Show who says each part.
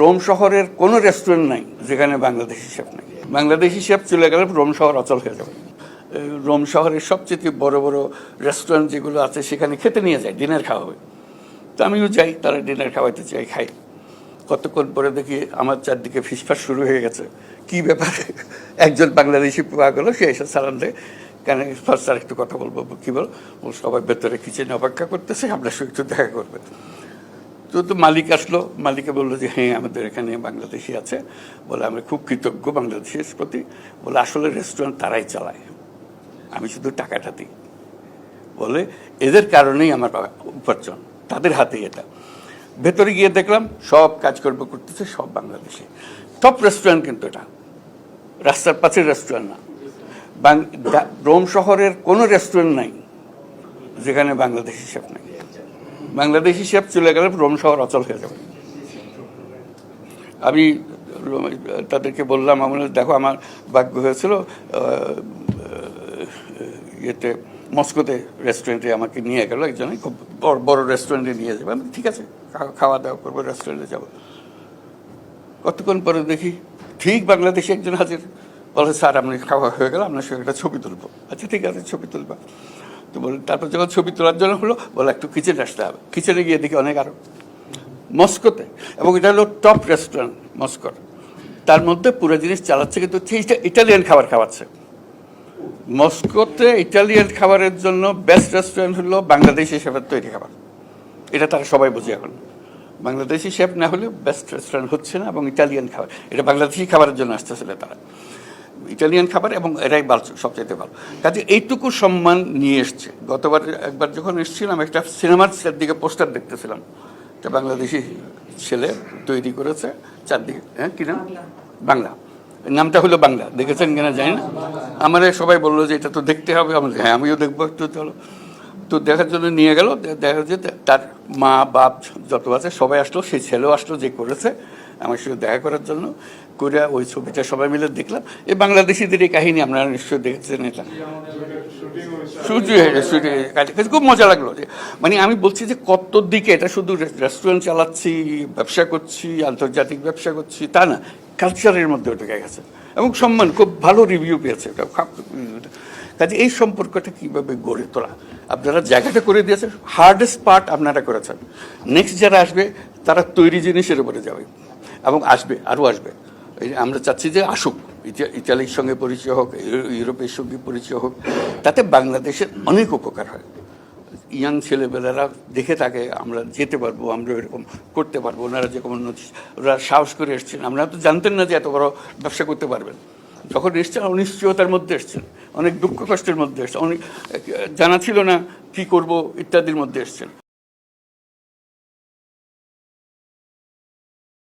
Speaker 1: Rome শহরের কোনো restaurant নাই, যেখানে বাংলাদেশি শেফ নেই। বাংলাদেশি শেফ চলে গেলে রোম শহর অচল হয়ে যাবে। রোম শহরের সবচেয়ে বড় বড় রেস্টুরেন্ট যেগুলো আছে, সেখানে খেতে নিয়ে যায় ডিনার খাওয়া হবে তো আমিও যাই, তারা ডিনার খাওয়াইতে চাই খাই কতক্ষণ পরে দেখি আমার চারদিকে ফিসফাস শুরু হয়ে গেছে। কি ব্যাপারে? একজন বাংলাদেশি পাওয়া গেলো সে এসে সালাম দেয়। কেন ফার্স্ট স্যার একটু কথা বলব, কি বল? সবাই ভেতরে কিচেনে অপেক্ষা করতেছে আপনার সঙ্গে একটু দেখা করবে। তো তো মালিক আসলো, মালিকে বলল যে হ্যাঁ আমাদের এখানে বাংলাদেশি আছে। বলে, আমরা খুব কৃতজ্ঞ বাংলাদেশের প্রতি। বলে, আসলে রেস্টুরেন্ট তারাই চালায়। আমি শুধু টাকাটা দিই। বলে, এদের কারণেই আমার উপার্জন। তাদের হাতেই এটা। ভেতরে গিয়ে দেখলাম, সব কাজকর্ম করতেছে সব বাংলাদেশি। টপ রেস্টুরেন্ট কিন্তু এটা। রাস্তার পাশের রেস্টুরেন্ট না। রোম শহরের কোনো রেস্টুরেন্ট নাই, যেখানে বাংলাদেশি শেফ নাই। বাংলাদেশি শেফ চলে গেলে রোম শহর অচল হয়ে যাবে। আমি তাদেরকে বললাম আমার দেখো, আমার ভাগ্য হয়েছিল ইয়েতে, মস্কোতে রেস্টুরেন্টে আমাকে নিয়ে গেল একজনে, খুব বড় বড় রেস্টুরেন্টে নিয়ে যাবে। আমি ঠিক আছে, খাওয়া দাওয়া করব রেস্টুরেন্টে যাব। কতক্ষণ পরে দেখি, ঠিক বাংলাদেশে একজন হাজির। বলে, স্যার আপনি খাওয়া হয়ে গেল, আপনার সঙ্গে একটা ছবি তুলবো। আচ্ছা ঠিক আছে, ছবি তুলবা। তো বলে, তারপর যখন ছবি তোলার জন্য হলো, বলে, একটু কিচেনে আসতে হবে। কিচেনে গিয়ে দেখি অনেক আরও। মস্কোতে। এবং এটা হলো টপ রেস্টুরেন্ট, মস্কোর। তার মধ্যে পুরো জিনিস চালাচ্ছে, কিন্তু ইটালিয়ান খাবার খাওয়াচ্ছে। মস্কোতে ইটালিয়ান খাবারের জন্য বেস্ট রেস্টুরেন্ট হলো বাংলাদেশি শেফের তৈরি খাবার। এটা তারা সবাই বুঝে এখন। বাংলাদেশি শেফ না হলে বেস্ট রেস্টুরেন্ট হচ্ছে না, এবং ইটালিয়ান খাবার এটা বাংলাদেশি খাবারের জন্য আসতেছিল তারা। ইটালিয়ান খাবার এবং এরাই ভালো সবচাইতে ভালো। কাজে এইটুকু সম্মান নিয়ে এসছে। গতবার একবার যখন এসেছিলাম একটা সিনেমার চারদিকে পোস্টার দেখতেছিলাম। একটা বাংলাদেশি ছেলে তৈরি করেছে চারদিকে হ্যাঁ কী নাম? বাংলা। নামটা হলো বাংলা। দেখেছেন কিনা জানি না। আমার সবাই বলল যে এটা তো দেখতে হবে। আমি হ্যাঁ আমিও দেখব একটু চলো তো দেখার জন্য নিয়ে গেল। দেখা যে তার মা, বাপ যত আছে, সবাই আসলো, সেই ছেলেও আসলো যে করেছে। আমার সঙ্গে দেখা করার জন্য করে ওই ছবিটা সবাই মিলে দেখলাম। এই বাংলাদেশিদের এই কাহিনী আপনারা নিশ্চয়ই দেখেছেন এটা। খুব মজা লাগল যে মানে আমি বলছি যে কত দিকে এটা শুধু রেস্টুরেন্ট চালাচ্ছি, ব্যবসা করছি, আন্তর্জাতিক ব্যবসা করছি, তা না। কালচারের মধ্যে ঢুকে গেছে। এবং সম্মান, খুব ভালো রিভিউ পেয়েছে এটা কাজে এই সম্পর্কটা কীভাবে গড়ে তোলা? আপনারা জায়গাটা করে দিয়েছেন। হার্ডেস্ট পার্ট আপনারা করেছেন। নেক্সট যারা আসবে, তারা তৈরি জিনিসের উপরে যাবে। এবং আসবে, আরও আসবে। আমরা চাচ্ছি যে আসুক। ইটা- ইটালির সঙ্গে পরিচয় হোক ইউরোপের সঙ্গে পরিচয় হোক। তাতে বাংলাদেশের অনেক উপকার হয়। ইয়াং ছেলেবেলারা দেখে থাকে আমরা যেতে পারব, আমরা এরকম করতে পারব। ওনারা যেরকম কোনো ওরা সাহস করে এসছেন। আমরা তো জানতেন না যে এত বড় ব্যবসা করতে পারবেন। যখন এসছেন অনিশ্চয়তার মধ্যে এসছেন। অনেক দুঃখ কষ্টের মধ্যে এসছেন। অনেক, জানা ছিল না কি করব ইত্যাদির মধ্যে এসছেন।